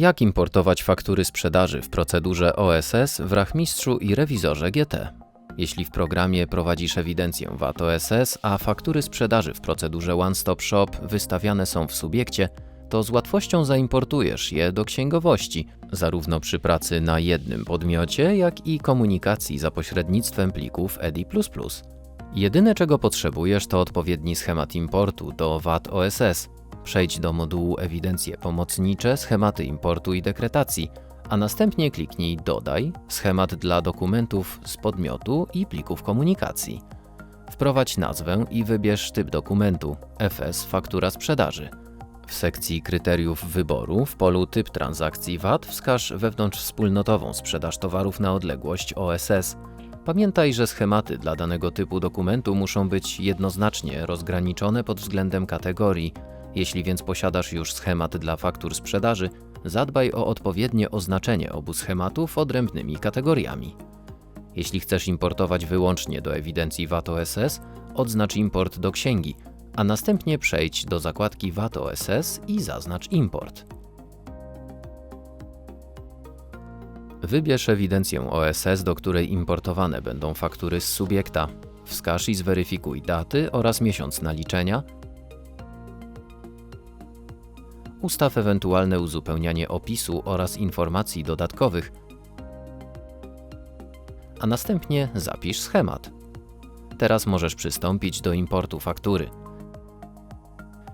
Jak importować faktury sprzedaży w procedurze OSS w rachmistrzu i rewizorze GT? Jeśli w programie prowadzisz ewidencję VAT OSS, a faktury sprzedaży w procedurze One Stop Shop wystawiane są w subiekcie, to z łatwością zaimportujesz je do księgowości, zarówno przy pracy na jednym podmiocie, jak i komunikacji za pośrednictwem plików EDI. Jedyne czego potrzebujesz to odpowiedni schemat importu do VAT OSS. Przejdź do modułu Ewidencje pomocnicze, schematy importu i dekretacji, a następnie kliknij Dodaj schemat dla dokumentów z podmiotu i plików komunikacji. Wprowadź nazwę i wybierz typ dokumentu FS faktura sprzedaży. W sekcji kryteriów wyboru w polu typ transakcji VAT wskaż wewnątrzwspólnotową sprzedaż towarów na odległość OSS. Pamiętaj, że schematy dla danego typu dokumentu muszą być jednoznacznie rozgraniczone pod względem kategorii. Jeśli więc posiadasz już schemat dla faktur sprzedaży, zadbaj o odpowiednie oznaczenie obu schematów odrębnymi kategoriami. Jeśli chcesz importować wyłącznie do ewidencji VAT OSS, odznacz import do księgi, a następnie przejdź do zakładki VAT OSS i zaznacz import. Wybierz ewidencję OSS, do której importowane będą faktury z subiekta. Wskaż i zweryfikuj daty oraz miesiąc naliczenia. Ustaw ewentualne uzupełnianie opisu oraz informacji dodatkowych, a następnie zapisz schemat. Teraz możesz przystąpić do importu faktury.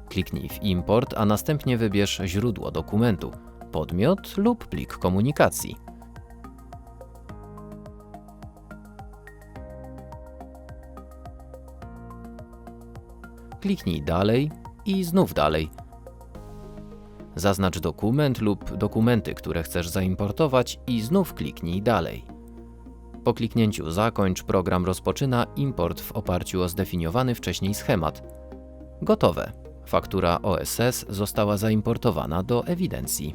Kliknij w Import, a następnie wybierz źródło dokumentu, podmiot lub plik komunikacji. Kliknij Dalej i znów Dalej. Zaznacz dokument lub dokumenty, które chcesz zaimportować i znów kliknij Dalej. Po kliknięciu Zakończ program rozpoczyna import w oparciu o zdefiniowany wcześniej schemat. Gotowe. Faktura OSS została zaimportowana do ewidencji.